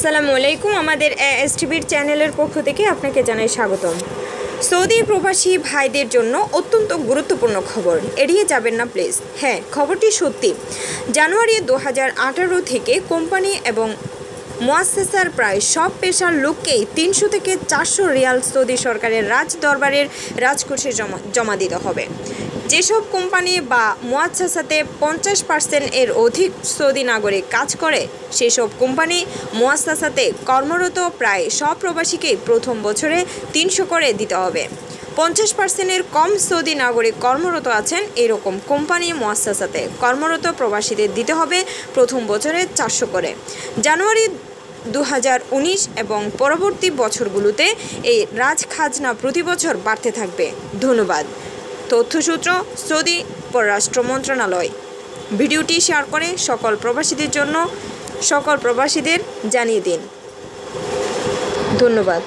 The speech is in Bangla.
আসসালামু আলাইকুম। আমাদের এস টিভির চ্যানেলের পক্ষ থেকে আপনাকে জানাই স্বাগতম। সৌদি প্রবাসী ভাইদের জন্য অত্যন্ত গুরুত্বপূর্ণ খবর। এড়িয়ে যাবেন না, প্লিজ। হ্যাঁ খবরটি সত্যি। জানুয়ারি দু হাজার আঠারো থেকে কোম্পানি এবং মোয়াসেসার প্রায় সব পেশার লোককেই তিনশো থেকে চারশো রিয়াল সৌদি সরকারের রাজ দরবারের রাজকোষে জমা জমা দিতে হবে। যেসব কোম্পানি বা মোয়াচ্ছাসাতে পঞ্চাশ পার্সেন্ট এর অধিক সৌদি নাগরিক কাজ করে, সেসব কোম্পানি মোয়াচ্ছাসাতে কর্মরত প্রায় সব প্রবাসীকেই প্রথম বছরে তিনশো করে দিতে হবে। পঞ্চাশ পার্সেন্টের কম সৌদি নাগরিক কর্মরত আছেন, এরকম কোম্পানি মোয়াচ্ছাসাতে কর্মরত প্রবাসীদের দিতে হবে প্রথম বছরে চারশো করে। জানুয়ারি দু হাজার উনিশ এবং পরবর্তী বছরগুলোতে এই রাজ খাজনা প্রতি বছর বাড়তে থাকবে। ধন্যবাদ। তথ্যসূত্র সৌদি পররাষ্ট্র মন্ত্রণালয়। ভিডিওটি শেয়ার করে সকল প্রবাসীদের জন্য সকল প্রবাসীদের জানিয়ে দিন। ধন্যবাদ।